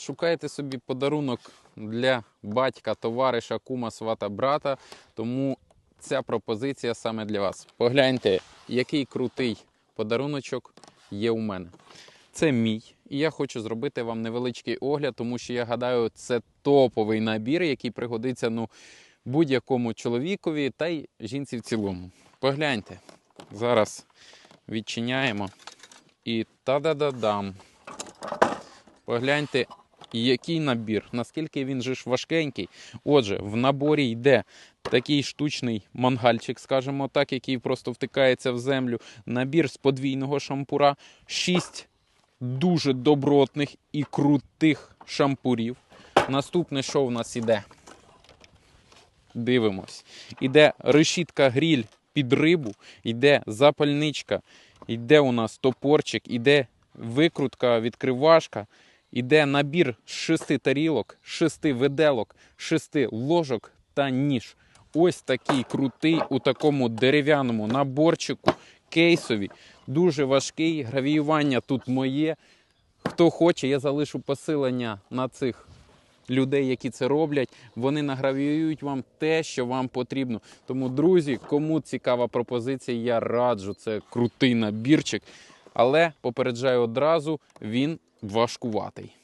шукаєте собі подарунок для батька, товариша, кума, свата, брата. Тому ця пропозиція саме для вас. Погляньте, який крутий подаруночок є у мене. Це мій. І я хочу зробити вам невеличкий огляд, тому що я гадаю, це топовий набір, який пригодиться ну, будь-якому чоловікові та й жінці в цілому. Погляньте. Зараз відчиняємо. І та-да-да-дам. Погляньте, який набір, наскільки він же ж важкенький. Отже, в наборі йде такий штучний мангальчик, скажімо так, який просто втикається в землю. Набір з подвійного шампура, 6 дуже добротних і крутих шампурів. Наступне, що в нас іде? Дивимось. Іде решітка гріль під рибу, йде запальничка, йде у нас топорчик, іде викрутка, відкривашка, іде набір з шести тарілок, шести виделок, шести ложок та ніж. Ось такий крутий у такому дерев'яному наборчику, кейсові, дуже важкий. Гравіювання тут моє. Хто хоче, я залишу посилання на цих людей, які це роблять. Вони награвіюють вам те, що вам потрібно. Тому, друзі, кому цікава пропозиція, я раджу. Це крутий набірчик. Але попереджаю одразу, він важкуватий.